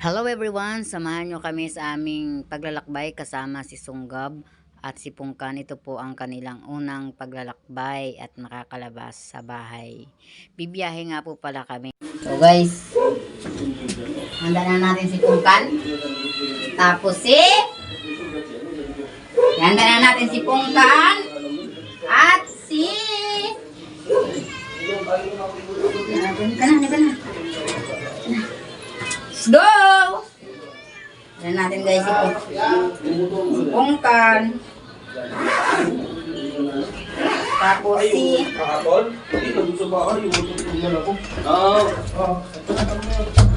Hello everyone! Samahan nyo kami sa aming paglalakbay kasama si Sunggab at si Pungkan. Ito po ang kanilang unang paglalakbay at makakalabas sa bahay. Bibiyahe nga po pala kami. So guys, handa na natin si Pungkan. Tapos si... Handa na natin si Pungkan. At si... Handa na, handa na. Let's go! Yan natin guys ito. Pungkan. Tapos si... Kahapon? Hindi, nandun sa bahay. Yung tutulungan ako. Oo. Oo.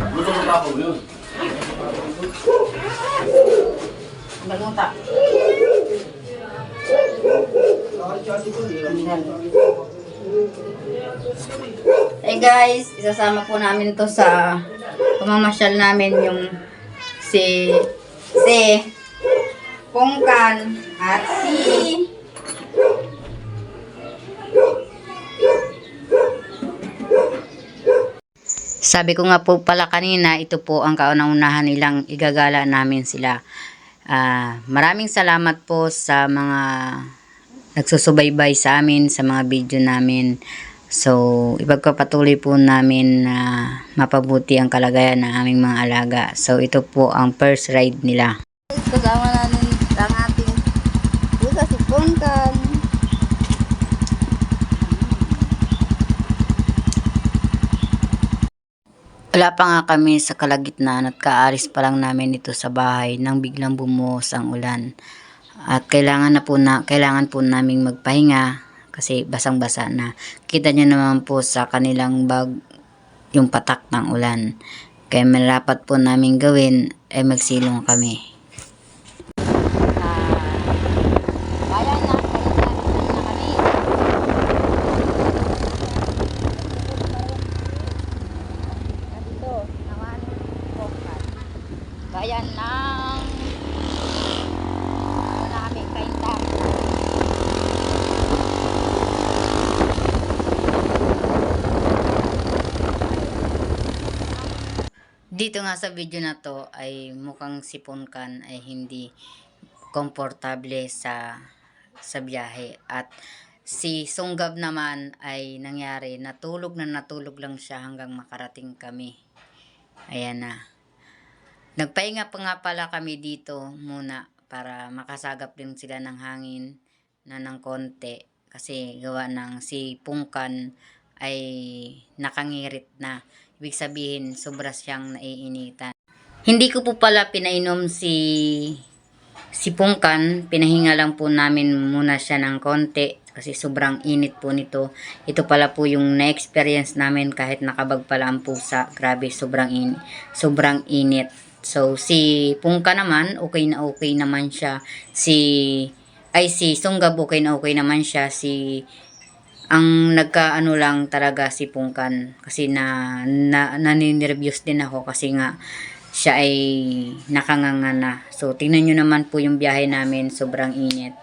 Gusto mo tapo yun? Bagunta. Hey guys, isasama po namin to sa pamamasyal namin yung si si Pungkan at si Sabi ko nga po pala kanina, ito po ang kauna-unahan nilang igagala namin sila. Ah, maraming salamat po sa mga nagsusubaybay sa amin, sa mga video namin. So, ipagpapatuloy po namin na mapabuti ang kalagayan ng aming mga alaga. So, ito po ang first ride nila. Kasama namin ang ating pusa si Pungkan. Wala pa nga kami sa kalagitnaan at kaaris pa lang namin ito sa bahay nang biglang bumuhos ang ulan. At kailangan na po na kailangan po naming magpahinga kasi basang-basa na. Kita niyo naman po sa kanilang bag yung patak ng ulan. Kaya malapat po namin gawin ay magsilong kami. Kaya na, kaya na kami. Ito, naman Bayan ng ano namin kainta. Dito nga sa video na to ay mukhang si Punkan ay hindi komportable sa sa biyahe at si Sunggab naman ay nangyari natulog na natulog lang siya hanggang makarating kami. Ayan na. Nagpahinga pa nga pala kami dito muna para makasagap din sila ng hangin na ng konti kasi gawa ng si Pungkan ay nakangirit na. Ibig sabihin, sobra siyang naiinitan. Hindi ko po pala pinainom si si Pungkan. Pinahinga lang po namin muna siya ng konti kasi sobrang init po nito. Ito pala po yung na-experience namin kahit nakabag pala ang pusa. Grabe, sobrang in sobrang init. So, si Pungka naman, okay na okay naman siya. Si, ay si Sunggab, okay na okay naman siya. Si, ang nagkaano lang talaga si Pungkan. Kasi na, na naninirvyos din ako kasi nga, siya ay nakanganga na. So, tingnan nyo naman po yung biyahe namin, sobrang init.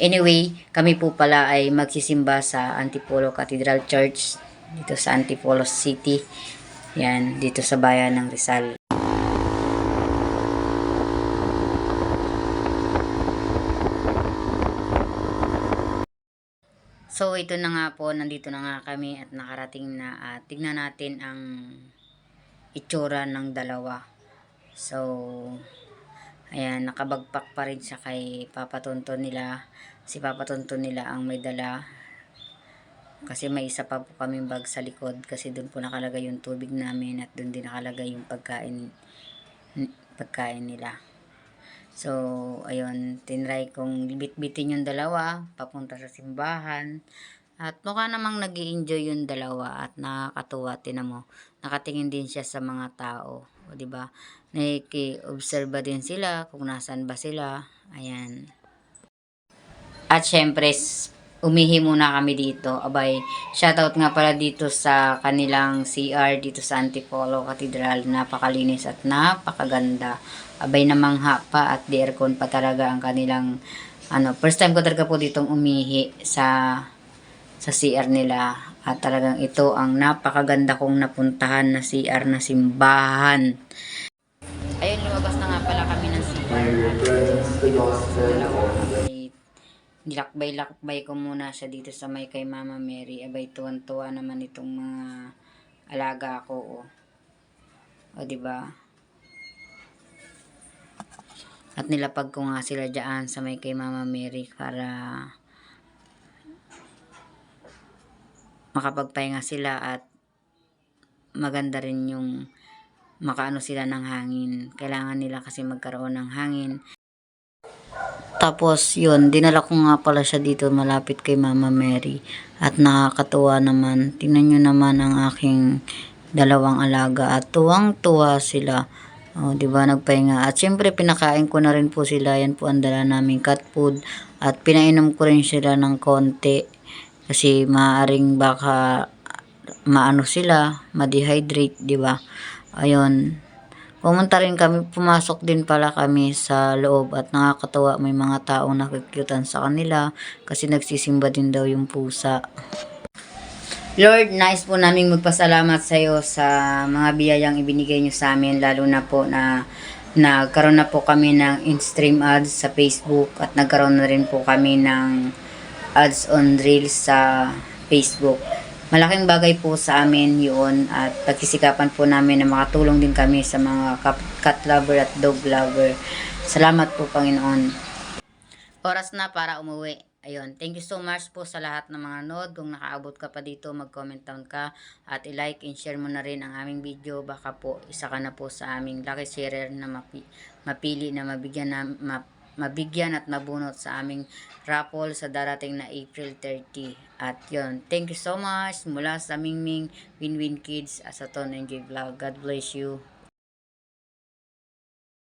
Anyway, kami po pala ay magsisimba sa Antipolo Cathedral Church dito sa Antipolo City. Yan, dito sa bayan ng Rizal. So, ito na nga po, nandito na nga kami at nakarating na at tignan natin ang itsura ng dalawa. So, ayan, nakabagpak pa rin siya kay Papa Tonto nila. Si Papa Tonto nila ang may dala. Kasi may isa pa po kaming bag sa likod kasi doon po nakalagay yung tubig namin at doon din nakalagay yung pagkain pagkain nila. So, ayun, tinry kong bit-bitin yung dalawa, papunta sa simbahan. At mukha namang nag enjoy yung dalawa at nakakatuwa, tinan mo. Nakatingin din siya sa mga tao. O, di ba? Naki-observe din sila kung nasan ba sila. Ayan. At syempre, umihi muna kami dito. Abay, shoutout nga pala dito sa kanilang CR dito sa Antipolo Cathedral. Napakalinis at napakaganda. Abay, namangha pa at di aircon pa talaga ang kanilang ano, first time ko talaga po ditong umihi sa sa CR nila at talagang ito ang napakaganda kong napuntahan na CR na simbahan. Lumabas na nga pala kami ng CR. Nilakbay-lakbay ko muna siya dito sa may kay Mama Mary. Abay, tuwan-tuwa naman itong mga alaga ko. O, o di ba? At nilapag ko nga sila dyan sa may kay Mama Mary para makapagpahinga sila at maganda rin yung makaano sila ng hangin. Kailangan nila kasi magkaroon ng hangin. Tapos yun, dinala ko nga pala siya dito malapit kay Mama Mary. At nakakatuwa naman. Tingnan nyo naman ang aking dalawang alaga at tuwang-tuwa sila. O, di ba nagpahinga. At syempre pinakain ko na rin po sila. Yan po ang dala namin cat food. At pinainom ko rin sila ng konti. Kasi maaring baka maano sila, ma-dehydrate, di ba? Ayun. Pumunta rin kami, pumasok din pala kami sa loob at nakakatawa may mga taong nakikyutan sa kanila kasi nagsisimba din daw yung pusa. Lord, nice po namin magpasalamat sa iyo sa mga biyayang ibinigay niyo sa amin lalo na po na nagkaroon na po kami ng in-stream ads sa Facebook at nagkaroon na rin po kami ng ads on Reels sa Facebook. Malaking bagay po sa amin yun at pagkisikapan po namin na makatulong din kami sa mga cat lover at dog lover. Salamat po Panginoon. Oras na para umuwi. Ayun, thank you so much po sa lahat ng mga nod. Kung nakaabot ka pa dito, mag-comment down ka at i-like and share mo na rin ang aming video. Baka po isa ka na po sa aming lucky sharer na mapi- mapili na mabigyan na ma- mabigyan at mabunot sa aming raffle sa darating na April 30. At yun, thank you so much mula sa Mingming Win-Win Kids at sa Ton NJ Vlog. God bless you.